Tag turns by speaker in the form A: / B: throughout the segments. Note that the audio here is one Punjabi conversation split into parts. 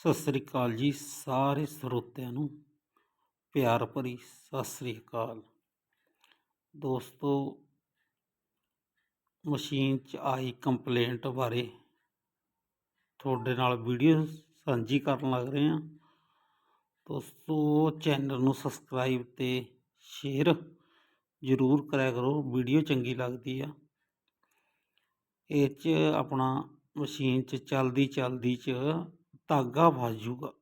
A: ਸਤਿ ਸ੍ਰੀ ਅਕਾਲ ਜੀ ਸਾਰੇ ਸਰੋਤਿਆਂ ਨੂੰ। ਪਿਆਰ ਭਰੀ ਸਤਿ ਸ੍ਰੀ ਅਕਾਲ। ਦੋਸਤੋ, ਮਸ਼ੀਨ 'ਚ ਆਈ ਕੰਪਲੇਂਟ ਬਾਰੇ ਤੁਹਾਡੇ ਨਾਲ ਵੀਡੀਓ ਸਾਂਝੀ ਕਰਨ ਲੱਗ ਰਹੇ ਹਾਂ। ਦੋਸਤੋ, ਚੈਨਲ ਨੂੰ ਸਬਸਕ੍ਰਾਈਬ ਤੇ ਸ਼ੇਅਰ ਜ਼ਰੂਰ ਕਰਿਆ ਕਰੋ, ਵੀਡੀਓ ਚੰਗੀ ਲੱਗਦੀ ਆ। ਇਹ 'ਚ ਆਪਣਾ ਮਸ਼ੀਨ 'ਚ ਚੱਲਦੀ ਚਲਦੀ 'ਚ ਧਾਗਾ ਫਸ ਜੂਗਾ।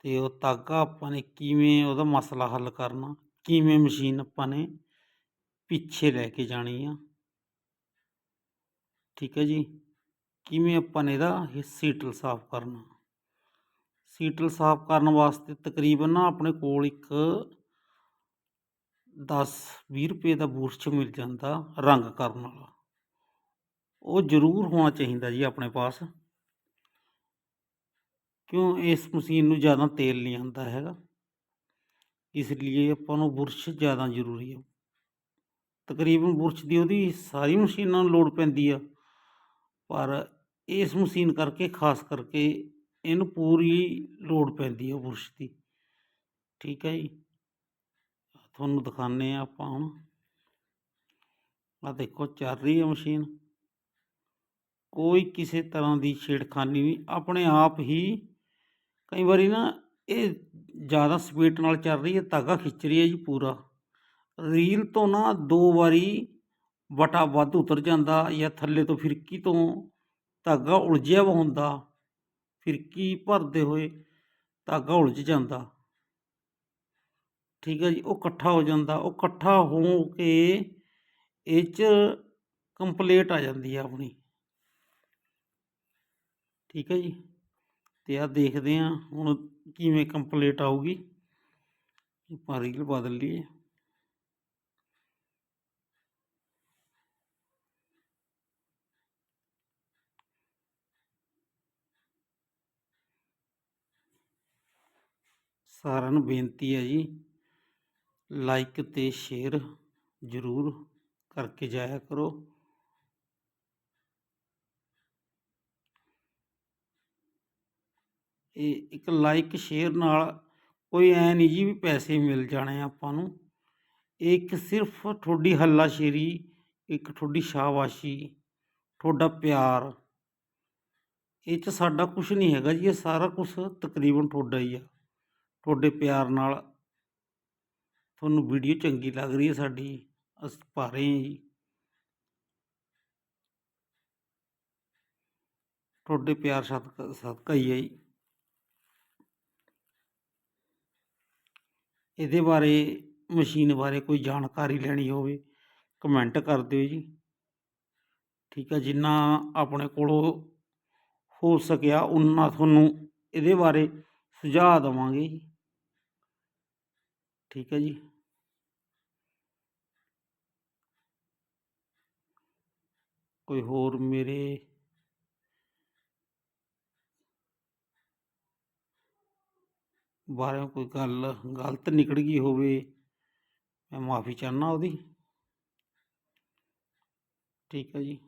A: ਤੇ ਉਹ ਧਾਗਾ ਆਪਾਂ ਨੇ ਕਿਵੇਂ ਉਹਦਾ ਮਸਲਾ ਹੱਲ ਕਰਨਾ, ਕਿਵੇਂ ਮਸ਼ੀਨ ਆਪਾਂ ਨੇ ਪਿੱਛੇ ਲੈ ਕੇ ਜਾਣੀ ਆ। ਠੀਕ ਹੈ ਜੀ? ਕਿਵੇਂ ਆਪਾਂ ਨੇ ਇਹਦਾ ਇਹ ਸੀਟਲ ਸਾਫ਼ ਕਰਨਾ। ਸੀਟਲ ਸਾਫ਼ ਕਰਨ ਵਾਸਤੇ ਤਕਰੀਬਨ ਨਾ ਆਪਣੇ ਕੋਲ ਇੱਕ 10 20 ਰੁਪਏ ਦਾ ਬੂਰਸ਼ ਮਿਲ ਜਾਂਦਾ ਰੰਗ ਕਰਨ ਵਾਲਾ। ਉਹ ਜ਼ਰੂਰ ਹੋਣਾ ਚਾਹੀਦਾ ਜੀ ਆਪਣੇ ਪਾਸ। ਕਿਉਂ ਇਸ ਮਸ਼ੀਨ ਨੂੰ ਜ਼ਿਆਦਾ ਤੇਲ ਨਹੀਂ ਆਉਂਦਾ ਹੈਗਾ? ਇਸ ਲਈ ਆਪਾਂ ਨੂੰ ਬੁਰਸ਼ ਜ਼ਿਆਦਾ ਜ਼ਰੂਰੀ ਹੈ ਤਕਰੀਬਨ ਬੁਰਸ਼ ਦੀ ਉਹਦੀ ਸਾਰੀ ਮਸ਼ੀਨਾਂ ਨੂੰ ਲੋੜ ਪੈਂਦੀ ਆ। ਪਰ ਇਸ ਮਸ਼ੀਨ ਕਰਕੇ, ਖਾਸ ਕਰਕੇ ਇਹਨੂੰ ਪੂਰੀ ਲੋੜ ਪੈਂਦੀ ਆ ਬੁਰਸ਼ ਦੀ। ਠੀਕ ਹੈ ਜੀ? ਤੁਹਾਨੂੰ ਦਿਖਾਉਂਦੇ ਆ ਆਪਾਂ ਹੁਣ। ਆ ਦੇਖੋ, ਚੱਲ ਰਹੀ ਹੈ ਮਸ਼ੀਨ। ਕੋਈ ਕਿਸੇ ਤਰ੍ਹਾਂ ਦੀ ਛੇੜਖਾਨੀ ਨਹੀਂ, ਆਪਣੇ ਆਪ ਹੀ ਕਈ ਵਾਰੀ ਨਾ ਇਹ ਜ਼ਿਆਦਾ ਸਪੀਡ ਨਾਲ ਚੱਲ ਰਹੀ ਹੈ, ਧਾਗਾ ਖਿੱਚ ਰਹੀ ਹੈ ਜੀ ਪੂਰਾ। ਰੀਲ ਤੋਂ ਨਾ ਦੋ ਵਾਰੀ ਵਟਾ ਵੱਧ ਉਤਰ ਜਾਂਦਾ ਜਾਂ ਥੱਲੇ ਤੋਂ ਫਿਰਕੀ ਤੋਂ ਧਾਗਾ ਉਲਝਿਆ ਵਾ ਹੁੰਦਾ, ਫਿਰਕੀ ਭਰਦੇ ਹੋਏ ਧਾਗਾ ਉਲਝ ਜਾਂਦਾ। ਠੀਕ ਹੈ ਜੀ, ਉਹ ਇਕੱਠਾ ਹੋ ਜਾਂਦਾ, ਉਹ ਇਕੱਠਾ ਹੋ ਕੇ ਇਹ 'ਚ ਕੰਪਲੀਟ ਆ ਜਾਂਦੀ ਹੈ ਆਪਣੀ। ਠੀਕ ਹੈ ਜੀ। ਤੇ ਆ ਦੇਖਦੇ ਆ ਹੁਣ ਕਿਵੇਂ ਕੰਪਲੀਟ ਆਊਗੀ। ਆਪਾਂ ਰੀਲ ਬਦਲ ਲਈਏ। ਸਾਰਿਆਂ ਨੂੰ ਬੇਨਤੀ ਹੈ ਜੀ ਲਾਈਕ ਤੇ ਸ਼ੇਅਰ ਜ਼ਰੂਰ ਕਰਕੇ ਜਾਇਆ ਕਰੋ। ਇਹ ਇੱਕ ਲਾਈਕ ਸ਼ੇਅਰ ਨਾਲ ਕੋਈ ਐ ਨਹੀਂ ਜੀ ਵੀ ਪੈਸੇ ਮਿਲ ਜਾਣੇ ਆਪਾਂ ਨੂੰ। ਇਹ ਇੱਕ ਸਿਰਫ ਤੁਹਾਡੀ ਹੱਲਾਸ਼ੇਰੀ, ਇੱਕ ਤੁਹਾਡੀ ਸ਼ਾਬਾਸ਼ੀ, ਤੁਹਾਡਾ ਪਿਆਰ। ਇਹ 'ਚ ਸਾਡਾ ਕੁਝ ਨਹੀਂ ਹੈਗਾ ਜੀ, ਇਹ ਸਾਰਾ ਕੁਝ ਤਕਰੀਬਨ ਤੁਹਾਡਾ ਹੀ ਆ, ਤੁਹਾਡੇ ਪਿਆਰ ਨਾਲ। ਤੁਹਾਨੂੰ ਵੀਡੀਓ ਚੰਗੀ ਲੱਗ ਰਹੀ ਹੈ ਸਾਡੀ, ਅਸੀਂ ਪਾ ਰਹੇ ਹਾਂ ਜੀ। ਤੁਹਾਡੇ ਪਿਆਰ ਸਦਕਾ ਸਦਕਾ ਹੀ ਹੈ ਜੀ। ਇਹਦੇ ਬਾਰੇ, ਮਸ਼ੀਨ ਬਾਰੇ ਕੋਈ ਜਾਣਕਾਰੀ ਲੈਣੀ ਹੋਵੇ, ਕਮੈਂਟ ਕਰ ਦਿਓ ਜੀ। ਠੀਕ ਹੈ ਜਿੰਨਾ ਆਪਣੇ ਕੋਲੋਂ ਹੋ ਸਕਿਆ ਉਨਾ ਤੁਹਾਨੂੰ ਇਹਦੇ ਬਾਰੇ ਸੁਝਾਅ ਦੇਵਾਂਗੇ ਜੀ। ਠੀਕ ਹੈ ਜੀ। ਕੋਈ ਹੋਰ ਮੇਰੇ ਬਾਰੇ ਕੋਈ ਗੱਲ, ਗਲਤ ਨਿਕਲ ਗਈ ਹੋਵੇ, ਮੈਂ ਮਾਫੀ ਚਾਹੁੰਦਾ ਉਹਦੀ। ਠੀਕ ਹੈ ਜੀ।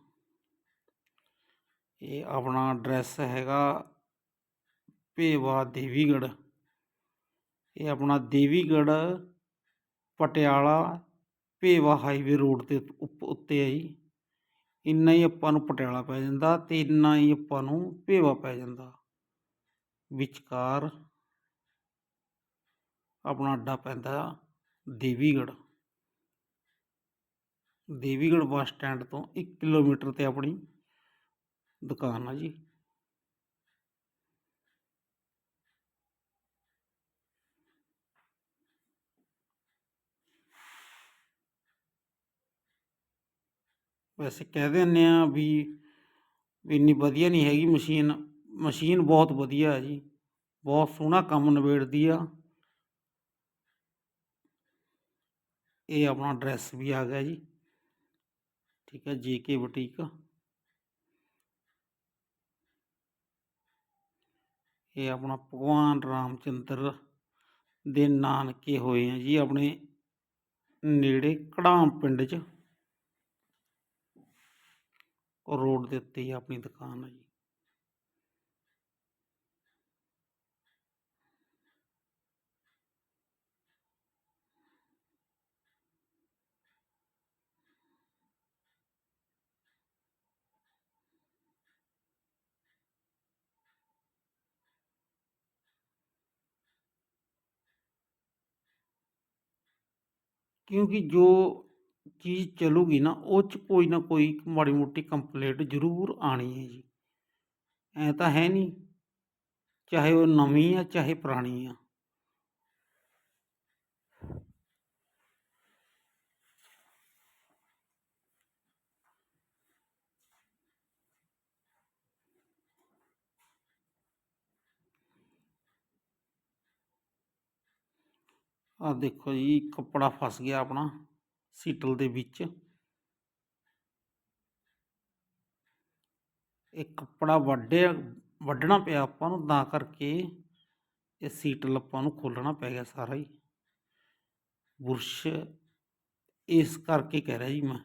A: ਇਹ ਆਪਣਾ ਐਡਰੈਸ ਹੈਗਾ ਭੇਵਾ ਦੇਵੀਗੜ੍ਹ। ਇਹ ਆਪਣਾ ਦੇਵੀਗੜ੍ਹ ਪਟਿਆਲਾ ਭੇਵਾ ਹਾਈਵੇ ਰੋਡ ਤੇ ਉੱਪ- ਉੱਤੇ ਹੈ ਜੀ। ਇੰਨਾ ਹੀ ਆਪਾਂ ਨੂੰ ਪਟਿਆਲਾ ਪੈ ਜਾਂਦਾ ਤੇ ਇੰਨਾ ਹੀ ਆਪਾਂ ਨੂੰ ਭੇਵਾ ਪੈ ਜਾਂਦਾ। ਵਿਚਕਾਰ ਆਪਣਾ ਅੱਡਾ ਪੈਂਦਾ ਦੇਵੀਗੜ੍ਹ। ਦੇਵੀਗੜ੍ਹ ਬੱਸ ਸਟੈਂਡ ਤੋਂ 1 ਕਿਲੋਮੀਟਰ ਤੇ ਆਪਣੀ ਦੁਕਾਨ ਆ ਜੀ। ਵੈਸੇ ਕਹਿ ਦਿੰਦੇ ਆ ਵੀ ਵੀ ਇੰਨੀ ਵਧੀਆ ਨਹੀਂ ਹੈਗੀ ਮਸ਼ੀਨ। ਮਸ਼ੀਨ ਬਹੁਤ ਵਧੀਆ ਹੈ ਜੀ। ਬਹੁਤ ਸੋਹਣਾ ਕੰਮ ਨਿਬੇੜਦੀ ਆ। ਇਹ ਆਪਣਾ ਐਡਰੈਸ ਵੀ ਆ ਗਿਆ ਜੀ। ਠੀਕ ਹੈ ਜੇ ਕੇ ਬੁਟੀਕ ਇਹ ਆਪਣਾ ਭਗਵਾਨ ਰਾਮਚੰਦਰ ਦੇ ਨਾਨਕੇ ਹੋਏ ਆ ਜੀ, ਆਪਣੇ ਨੇੜੇ ਕੜਾਮ ਪਿੰਡ 'ਚ। ਰੋਡ ਦੇ ਉੱਤੇ ਹੀ ਆਪਣੀ ਦੁਕਾਨ ਹੈ ਜੀ। ਕਿਉਂਕਿ ਜੋ ਚੀਜ਼ ਚੱਲੂਗੀ ਨਾ, ਉਹ 'ਚ ਕੋਈ ਨਾ ਕੋਈ ਮਾੜੀ ਮੋਟੀ ਕੰਪਲੇਂਟ ਜ਼ਰੂਰ ਆਣੀ ਹੈ ਜੀ। ਐਂ ਤਾਂ ਹੈ ਨਹੀਂ, ਚਾਹੇ ਉਹ ਨਵੀਂ ਆ, ਚਾਹੇ ਪੁਰਾਣੀ ਆ। ਆ ਦੇਖੋ ਜੀ ਕੱਪੜਾ ਫਸ ਗਿਆ ਆਪਣਾ, ਸੀਟਲ ਦੇ ਵਿੱਚ। ਇਹ ਕੱਪੜਾ ਵੱਡੇ, ਵੱਢਣਾ ਪਿਆ ਆਪਾਂ ਨੂੰ, ਤਾਂ ਕਰਕੇ ਇਹ ਸੀਟਲ ਆਪਾਂ ਨੂੰ ਖੋਲ੍ਹਣਾ ਪੈ ਗਿਆ ਸਾਰਾ ਹੀ। ਬੁਰਸ਼ ਇਸ ਕਰਕੇ ਕਹਿ ਰਿਹਾ ਜੀ ਮੈਂ।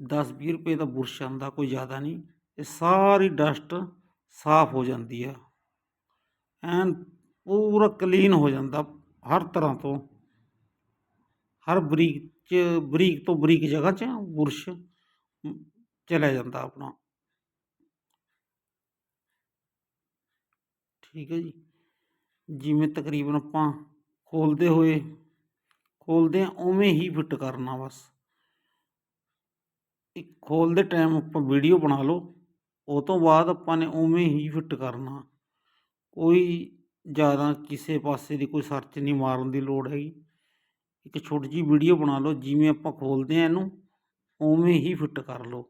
A: 10-20 ਰੁਪਏ ਦਾ ਬੁਰਸ਼ ਆਉਂਦਾ, ਕੋਈ ਜ਼ਿਆਦਾ ਨਹੀਂ। ਇਹ ਸਾਰੀ ਡਸਟ ਸਾਫ਼ ਹੋ ਜਾਂਦੀ ਆ। ਐਨ ਪੂਰਾ ਕਲੀਨ ਹੋ ਜਾਂਦਾ। ਹਰ ਤਰ੍ਹਾਂ ਤੋਂ ਹਰ ਬਰੀਕ ਚ ਬਰੀਕ ਤੋਂ ਬਰੀਕ ਜਗ੍ਹਾ 'ਚ ਬੁਰਸ਼ ਮ, ਚਲਿਆ ਜਾਂਦਾ ਆਪਣਾ। ਠੀਕ ਹੈ ਜੀ। ਜਿਵੇਂ ਤਕਰੀਬਨ ਆਪਾਂ ਖੋਲਦੇ ਹੋਏ ਖੋਲਦੇ ਆ ਉਵੇਂ ਹੀ ਫਿੱਟ ਕਰਨਾ ਬਸ। ਇੱਕ ਖੋਲਦੇ ਟਾਈਮ ਆਪਾਂ ਵੀਡੀਓ ਬਣਾ ਲਓ ਉਹ ਤੋਂ ਬਾਅਦ ਆਪਾਂ ਨੇ ਉਵੇਂ ਹੀ ਫਿੱਟ ਕਰਨਾ। ਕੋਈ ਜ਼ਿਆਦਾ ਕਿਸੇ ਪਾਸੇ ਦੀ ਕੋਈ ਸਰਚ ਨਹੀਂ ਮਾਰਨ ਦੀ ਲੋੜ ਹੈਗੀ। ਇੱਕ ਛੋਟੀ ਜਿਹੀ ਵੀਡੀਓ ਬਣਾ ਲਓ, ਜਿਵੇਂ ਆਪਾਂ ਖੋਲਦੇ ਆ ਇਹਨੂੰ, ਉਵੇਂ ਹੀ ਫਿੱਟ ਕਰ ਲਓ।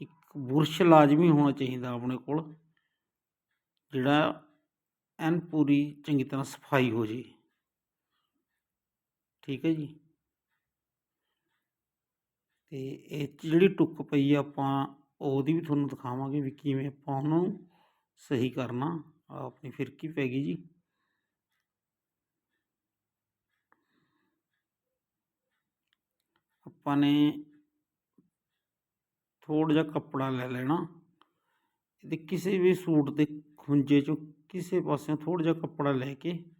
A: ਇੱਕ ਬੁਰਸ਼ ਲਾਜ਼ਮੀ ਹੋਣਾ ਚਾਹੀਦਾ ਆਪਣੇ ਕੋਲ, ਜਿਹੜਾ ਐਨ ਪੂਰੀ ਚੰਗੀ ਤਰ੍ਹਾਂ ਸਫ਼ਾਈ ਹੋ ਜੇ। ਠੀਕ ਹੈ ਜੀ? ਤੇ ਇਹ 'ਚ ਜਿਹੜੀ ਟੁੱਕ ਪਈ ਆ ਆਪਾਂ, ਉਹਦੀ ਵੀ ਤੁਹਾਨੂੰ ਦਿਖਾਵਾਂਗੇ ਵੀ ਕਿਵੇਂ ਆਪਾਂ ਉਹਨੂੰ ਸਹੀ ਕਰਨਾ। ਆਪਣੀ ਫਿਰਕੀ ਪੈ ਗਈ ਜੀ। ਆਪਾਂ ਨੇ ਥੋੜ੍ਹਾ ਜਿਹਾ ਕੱਪੜਾ ਲੈ ਲੈਣਾ। ਇਹਦੇ ਕਿਸੇ ਵੀ ਸੂਟ ਦੇ ਖੁੰਝੇ 'ਚੋਂ ਕਿਸੇ ਪਾਸਿਓਂ ਥੋੜ੍ਹਾ ਜਿਹਾ ਕੱਪੜਾ ਲੈ ਕੇ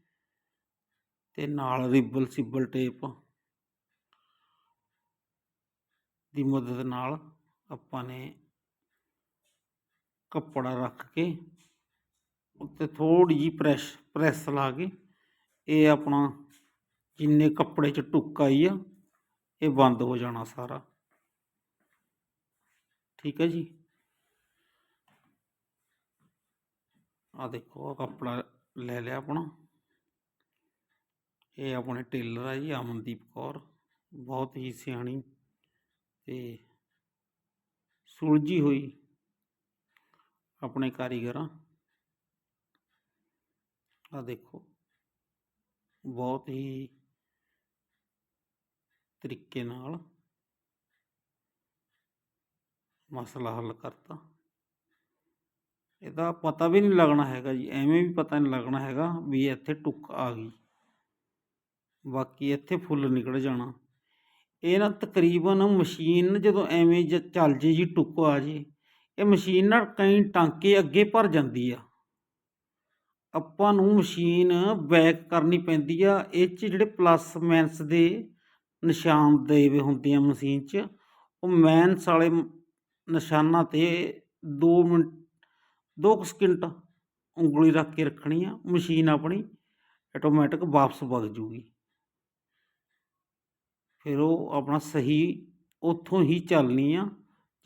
A: ਤੇ ਨਾਲ ਰਿਬਲ ਸਿਬਲ ਟੇਪ ਦੀ ਮਦਦ ਨਾਲ ਆਪਾਂ ਨੇ ਕੱਪੜਾ ਰੱਖ ਕੇ ਉੱਤੇ ਥੋੜ੍ਹੀ ਜਿਹੀ ਪ੍ਰੈਸ ਪ੍ਰੈਸ ਲਾ ਕੇ ਇਹ ਆਪਣਾ ਜਿੰਨੇ ਕੱਪੜੇ 'ਚ ਟੁੱਕ ਆਈ ਆ, ਇਹ ਬੰਦ ਹੋ ਜਾਣਾ ਸਾਰਾ। ਠੀਕ ਹੈ ਜੀ? ਆ ਦੇਖੋ ਆ ਕੱਪੜਾ ਲੈ ਲਿਆ ਆਪਣਾ। ਇਹ ਆਪਣੇ ਟੇਲਰ ਆ ਜੀ, ਅਮਨਦੀਪ ਕੌਰ। ਬਹੁਤ ਹੀ ਸਿਆਣੀ ਤੇ ਸੁਲਝੀ ਹੋਈ ਆਪਣੇ ਕਾਰੀਗਰਾਂ। ਆ ਦੇਖੋ, ਬਹੁਤ ਹੀ ਤਰੀਕੇ ਨਾਲ ਮਸਲਾ ਹੱਲ ਕਰਤਾ। ਇਹਦਾ ਪਤਾ ਵੀ ਨਹੀਂ ਲੱਗਣਾ ਹੈਗਾ ਜੀ, ਐਵੇਂ ਵੀ ਪਤਾ ਨਹੀਂ ਲੱਗਣਾ ਹੈਗਾ ਵੀ ਇੱਥੇ ਟੁੱਕ ਆ ਗਈ। ਬਾਕੀ ਇੱਥੇ ਫੁੱਲ ਨਿਕਲ ਜਾਣਾ। ਇਹ ਨਾ ਤਕਰੀਬਨ ਮਸ਼ੀਨ ਜਦੋਂ ਐਵੇਂ ਜ ਚੱਲ ਜੇ ਜੀ, ਟੁੱਕ ਆ ਜੇ, ਇਹ ਮਸ਼ੀਨ ਨਾਲ ਕਈ ਟਾਂਕੇ ਅੱਗੇ ਭਰ ਜਾਂਦੀ ਆ। ਆਪਾਂ ਨੂੰ ਮਸ਼ੀਨ ਬੈਕ ਕਰਨੀ ਪੈਂਦੀ ਆ, ਇਹ 'ਚ ਜਿਹੜੇ ਪਲੱਸ ਮਾਈਨਸ ਦੇ ਨਿਸ਼ਾਨ ਦੇ ਵੇ ਹੁੰਦੇ ਆ ਮਸ਼ੀਨ 'ਚ, ਉਹ ਮਾਈਨਸ ਵਾਲੇ ਨਿਸ਼ਾਨਾਂ ਤੇ 2 ਮਿੰਟ 2 ਸਕਿੰਟ ਉਂਗਲੀ ਰੱਖ ਕੇ ਰੱਖਣੀ ਆ, ਮਸ਼ੀਨ ਆਪਣੀ ਆਟੋਮੈਟਿਕ ਵਾਪਸ ਵਗ ਜੂਗੀ। ਫਿਰ ਉਹ ਆਪਣਾ ਸਹੀ ਉੱਥੋਂ ਹੀ ਚੱਲਣੀ ਆ,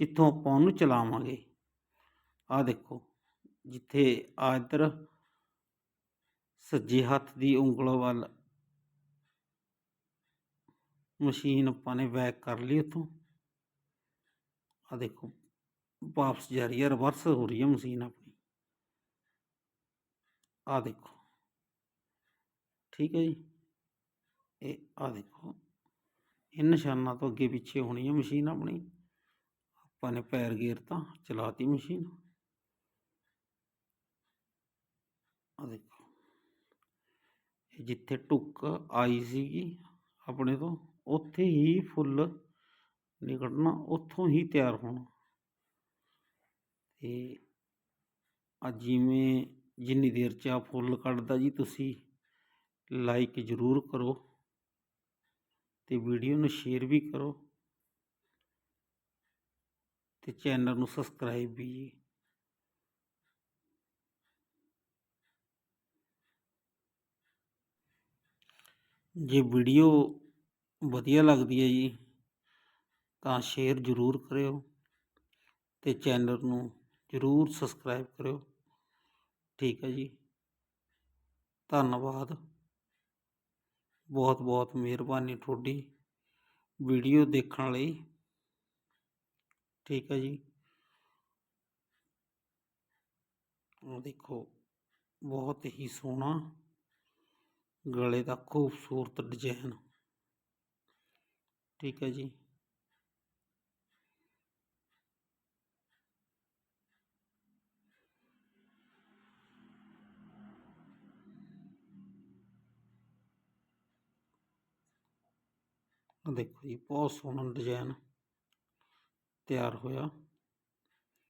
A: ਜਿੱਥੋਂ ਆਪਾਂ ਉਹਨੂੰ ਚਲਾਵਾਂਗੇ। ਆ ਦੇਖੋ, ਜਿੱਥੇ ਆ ਇੱਧਰ ਸੱਜੇ ਹੱਥ ਦੀ ਉਂਗਲ ਵੱਲ। ਮਸ਼ੀਨ ਆਪਾਂ ਨੇ ਬੈਕ ਕਰ ਲਈ ਉੱਥੋਂ। ਆ ਦੇਖੋ, ਵਾਪਸ ਜਾ ਰਹੀ ਹੈ ਰਿਵਰਸ ਹੋ ਰਹੀ ਹੈ ਮਸ਼ੀਨ ਆਪਣੀ। ਆ ਦੇਖੋ। ਠੀਕ ਹੈ ਜੀ। ਇਹ ਆ ਦੇਖੋ। ਇਹ ਨਿਸ਼ਾਨਾਂ ਤੋਂ ਅੱਗੇ ਪਿੱਛੇ ਹੋਣੀ ਹੈ ਮਸ਼ੀਨ ਆਪਣੀ। ਆਪਾਂ ਨੇ ਪੈਰ ਗੇਰਤਾ ਚਲਾਤੀ ਮਸ਼ੀਨ। ਆ ਦੇਖੋ। ਜਿੱਥੇ ਢੁੱਕ ਆਈ ਸੀਗੀ ਆਪਣੇ ਤੋਂ, ਉੱਥੇ ਹੀ ਫੁੱਲ ਨਿਕਲਣਾ, ਉੱਥੋਂ ਹੀ ਤਿਆਰ ਹੋਣਾ। ਤੇ ਆ ਜਿਵੇਂ ਜਿੰਨੀ ਦੇਰ ਚ ਆ ਫੁੱਲ ਕੱਢਦਾ ਜੀ, ਤੁਸੀਂ ਲਾਈਕ ਜ਼ਰੂਰ ਕਰੋ ਤੇ ਵੀਡੀਓ ਨੂੰ ਸ਼ੇਅਰ ਵੀ ਕਰੋ ਤੇ ਚੈਨਲ ਨੂੰ ਸਬਸਕ੍ਰਾਈਬ ਵੀ ਜੇ ਵੀਡੀਓ ਵਧੀਆ ਲੱਗਦੀ ਹੈ ਜੀ, ਤਾਂ ਸ਼ੇਅਰ ਜ਼ਰੂਰ ਕਰਿਓ ਅਤੇ ਚੈਨਲ ਨੂੰ ਜ਼ਰੂਰ ਸਬਸਕ੍ਰਾਈਬ ਕਰਿਓ। ਠੀਕ ਹੈ ਜੀ। ਧੰਨਵਾਦ। ਬਹੁਤ ਬਹੁਤ ਮਿਹਰਬਾਨੀ ਤੁਹਾਡੀ ਵੀਡੀਓ ਦੇਖਣ ਲਈ। ਠੀਕ ਹੈ ਜੀ। ਆਹ ਦੇਖੋ, ਬਹੁਤ ਹੀ ਸੋਹਣਾ ਗਲੇ ਦਾ ਖੂਬਸੂਰਤ ਡਿਜ਼ਾਈਨ ਠੀਕ ਹੈ ਜੀ। ਦੇਖੋ ਜੀ ਬਹੁਤ ਸੋਹਣਾ ਡਿਜ਼ਾਈਨ ਤਿਆਰ ਹੋਇਆ।